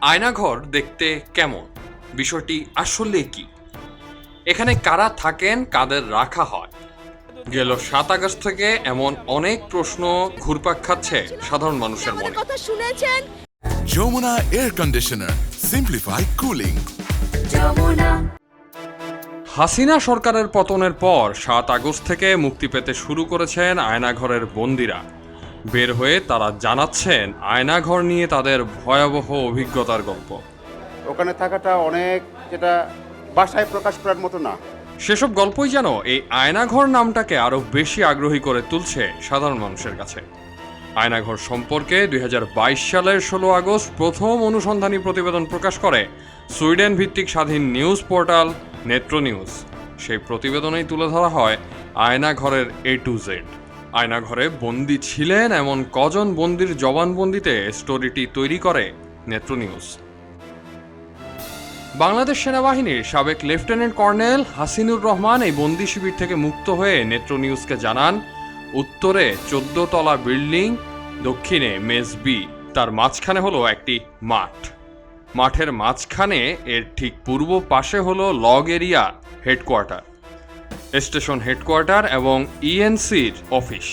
আয়নাঘর দেখতে কেমন? বিষয়টি আসলে কি? এখানে কারা থাকেন কাদের রাখা হয়? গেল সাত আগস্ট থেকে এমন অনেক প্রশ্ন ঘুরপাক খাচ্ছে সাধারণ মানুষের মনে। কথা শুনেছেন? Jomuna Air Conditioner. Simplify cooling. Hasina সরকারের পতনের পর সাত আগস্ট থেকে মুক্তি পেতে শুরু করেছেন আয়নাঘরের বন্দিরা। বের হয়ে তারা জানাচ্ছেন আয়নাঘর নিয়ে তাদের ভয়াবহ অভিজ্ঞতার গল্প। ওখানে থাকাটা অনেক যেটা বাসায় প্রকাশ করার মতো না। সেসব গল্পই যেন এই আয়নাঘর নামটাকে আরও বেশি আগ্রহী করে তুলছে সাধারণ মানুষের কাছে। আয়নাঘর সম্পর্কে দুই হাজার বাইশ সালের ষোলো আগস্ট প্রথম অনুসন্ধানী প্রতিবেদন প্রকাশ করে সুইডেন ভিত্তিক স্বাধীন নিউজ পোর্টাল নেত্র নিউজ। সেই প্রতিবেদনেই তুলে ধরা হয় আয়নাঘরের এ টু জেড আয়নাঘরে বন্দি ছিলেন এমন কজন বন্দির জবানবন্দিতে স্টোরিটি তৈরি করে নেত্র নিউজ। বাংলাদেশ সেনাবাহিনীর সাবেক লেফটেন্যান্ট কর্নেল হাসিনুর রহমান এই বন্দি শিবির থেকে মুক্ত হয়ে নেত্র নিউজকে জানান, উত্তরে চোদ্দ তলা বিল্ডিং, দক্ষিণে মেজ বি, তার মাঝখানে হলো একটি মাঠ। মাঠের মাঝখানে, এর ঠিক পূর্ব পাশে হলো log area headquarter. Station headquarter এবং ইএনসির অফিস,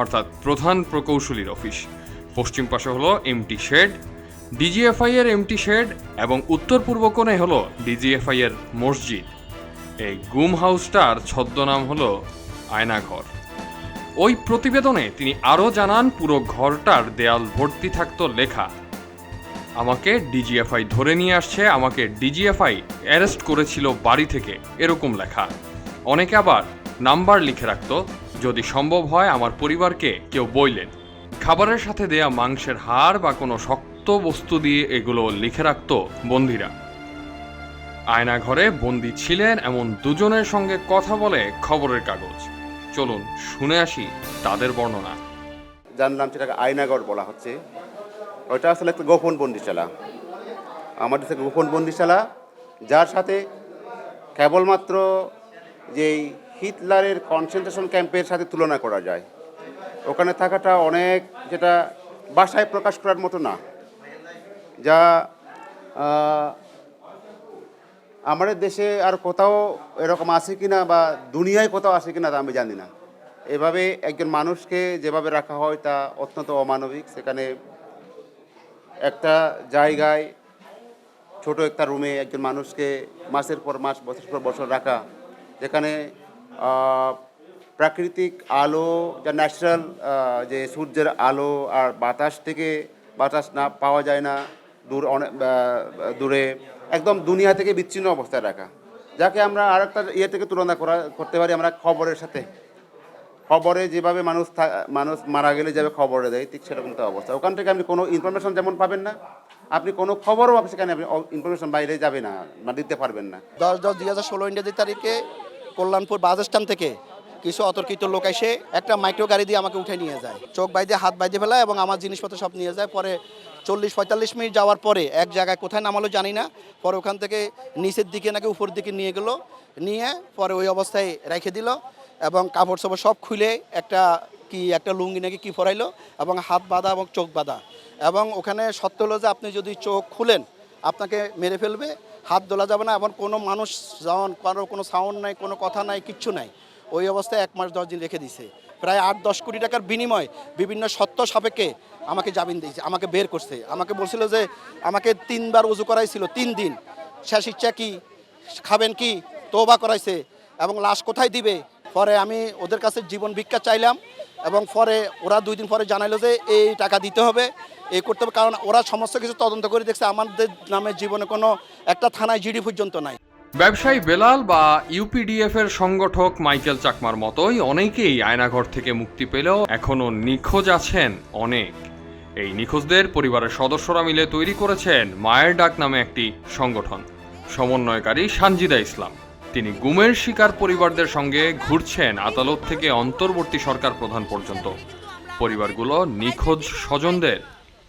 অর্থাৎ প্রধান প্রকৌশলীর অফিস। পশ্চিম পাশে হলো এমটি শেড ডিজিএফআই এর এমটি শেড এবং উত্তর পূর্ব কোণে হলো ডিজিএফআই এর মসজিদ। এই গুম হাউসটার ছদ্মনাম হলো আয়নাঘর। ওই প্রতিবেদনে তিনি আরও জানান, পুরো ঘরটার দেয়াল ভর্তি থাকত লেখা, আমাকে ডিজিএফআই ধরে নিয়ে আসছে, আমাকে ডিজিএফআই অ্যারেস্ট করেছিল বাড়ি থেকে, এরকম লেখা। অনেকে আবার নাম্বার লিখে রাখত, যদি সম্ভব হয় আমার পরিবারকে কেউ বইলেন। খাবারের সাথে দেয়া মাংসের হাড় বা কোনো শক্ত বস্তু দিয়ে এগুলো লিখে রাখতো বন্দিরা। আয়নাঘরে বন্দি ছিলেন এমন দুজনের সঙ্গে কথা বলে খবরের কাগজ। চলুন, শুনে আসি তাদের বর্ণনা। জানলাম সেটাকে আয়নাগর বলা হচ্ছে। ওটা আসলে একটা গোপন বন্দিশালা। আমাদের থেকে গোপন বন্দিশালা, যার সাথে কেবলমাত্র যেই হিটলারের কনসেন্ট্রেশন ক্যাম্পের সাথে তুলনা করা যায়। ওখানে থাকাটা অনেক যেটা বাসায় প্রকাশ করার মতো না। যা আমাদের দেশে আর কোথাও এরকম আছে কিনা বা দুনিয়ায় কোথাও আছে কিনা তা আমি জানি না। এভাবে একজন মানুষকে যেভাবে রাখা হয় তা অত্যন্ত অমানবিক। সেখানে একটা জায়গায় ছোট একটা রুমে একজন মানুষকে মাসের পর মাস, বছর পর বছর রাখা যেখানে প্রাকৃতিক আলো, যা ন্যাচারাল যে সূর্যের আলো আর বাতাস থেকে বাতাস না পাওয়া যায় না, দূর অনেক দূরে, একদম দুনিয়া থেকে বিচ্ছিন্ন অবস্থায় রাখা। যাকে আমরা আরেকটা ইয়ে থেকে তুলনা করা, করতে পারি আমরা খবরের সাথে। খবরে যেভাবে মানুষ মানুষ মারা গেলে যাবে খবরে দেয়, ঠিক সেরকম তো অবস্থা। ওখান থেকে আপনি কোনো ইনফরমেশন যেমন পাবেন না আপনি কোনো খবরও সেখানে আপনি ইনফরমেশন বাইরে যাবে না দিতে পারবেন না। দশ দশ দুই হাজার ষোলো ইংরেজি তারিখে কল্যাণপুর বাস স্ট্যান্ড থেকে কিছু অতর্কিত লোক এসে একটা মাইক্রো গাড়ি দিয়ে আমাকে উঠে নিয়ে যায়। চোখ বাইদে হাত বাইদে ফেলায় এবং আমার জিনিসপত্র সব নিয়ে যায়। পরে চল্লিশ পঁয়তাল্লিশ মিনিট যাওয়ার পরে এক জায়গায় কোথায় নামালো জানি না। পরে ওখান থেকে নিচের দিকে নাকি উপর দিকে নিয়ে গেলো। নিয়ে পরে ওই অবস্থায় রেখে দিল এবং কাপড় চোপড় সব খুলে একটা কি, একটা লুঙ্গি নাকি কি ফরাইলো এবং হাত বাঁধা এবং চোখ বাঁধা। এবং ওখানে সত্য হলো যে আপনি যদি চোখ খুলেন, আপনাকে মেরে ফেলবে, হাত দোলা যাবে না এবং কোনো মানুষ যেমন কারও কোনো সাউন্ড নাই, কোনো কথা নাই, কিচ্ছু নাই, ওই অবস্থায় এক মাস, দশ দিন রেখে দিছে। প্রায় আট, দশ কোটি টাকার বিনিময় বিভিন্ন সত্য সাপেক্ষে আমাকে জামিন দিয়েছে, আমাকে বের করছে। আমাকে বলছিল যে আমাকে তিনবার উজু করাইছিল, তিন দিন। শেষ ইচ্ছা কি, খাবেন কি তোবা করাইছে, এবং লাশ কোথায় দিবে? পরে আমি ওদের কাছে জীবন ভিক্ষা চাইলাম এবং পরে ওরা দুই দিন পরে জানাইলো যে এই টাকা দিতে হবে, এই করতে হবে, কারণ ওরা সমস্ত কিছু তদন্ত করে দেখছে আমাদের নামে জীবনে কোনো একটা থানায় জিডি পর্যন্ত নাই। ব্যবসায়ী বেলাল বা ইউপিডিএফ এর সংগঠক মাইকেল চাকমার মতোই অনেকেই আয়নাঘর থেকে মুক্তি পেলেও এখনও নিখোঁজ আছেন অনেক। এই নিখোঁজদের পরিবারের সদস্যরা মিলে তৈরি করেছেন মায়ের ডাক নামে একটি সংগঠন। সমন্বয়কারী সানজিদা ইসলাম। তিনি গুমের শিকার পরিবারদের সঙ্গে ঘুরছেন আদালত থেকে অন্তর্বর্তী সরকার প্রধান পর্যন্ত। পরিবারগুলো নিখোঁজ স্বজনদের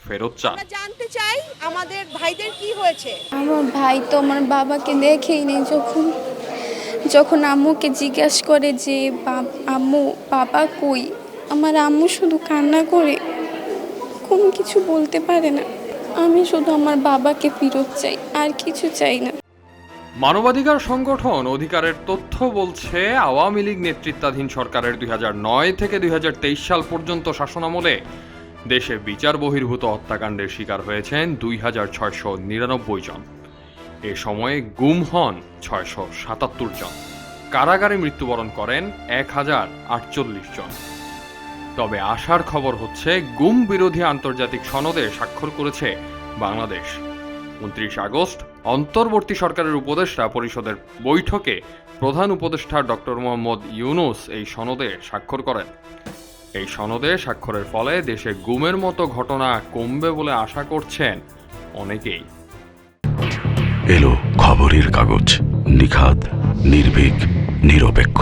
ফেরত চান। জানতে চাই আমাদের ভাইদের কি হয়েছে। আমার ভাই তো আমার বাবাকে দেখেই নেই যখন। যখন আম্মুকে জিজ্ঞাসা করে যে আম্মু বাবা কই? আমার আম্মু শুধু কান্না করে কোনো কিছু বলতে পারে না। আমি শুধু আমার বাবাকে ফেরত চাই আর কিছু চাই না। মানবাধিকার সংগঠন অধিকারের তথ্য বলছে, আওয়ামী লীগ নেতৃত্বাধীন সরকারের দুই নয় থেকে দুই হাজার তেইশ সাল পর্যন্ত শাসনামলে দেশে বিচার বহির্ভূত হত্যাকাণ্ডের শিকার হয়েছেন দুই হাজার ছয়শো নিরানব্বই জন। এ সময়ে গুম হন ছয়শো সাতাত্তর জন। কারাগারে মৃত্যুবরণ করেন এক হাজার আটচল্লিশ জন। তবে আশার খবর হচ্ছে, গুম বিরোধী আন্তর্জাতিক সনদে স্বাক্ষর করেছে বাংলাদেশ। উনত্রিশ আগস্ট, অন্তর্বর্তী সরকারের উপদেষ্টা পরিষদের বৈঠকে প্রধান উপদেষ্টা ডক্টর মোহাম্মদ ইউনুস এই সনদে স্বাক্ষর করেন। এই সনদে স্বাক্ষরের ফলে দেশে গুমের মতো ঘটনা কমবে বলে আশা করছেন অনেকেই। এলো খবরের কাগজ নিখাত নির্ভীক, নিরপেক্ষ।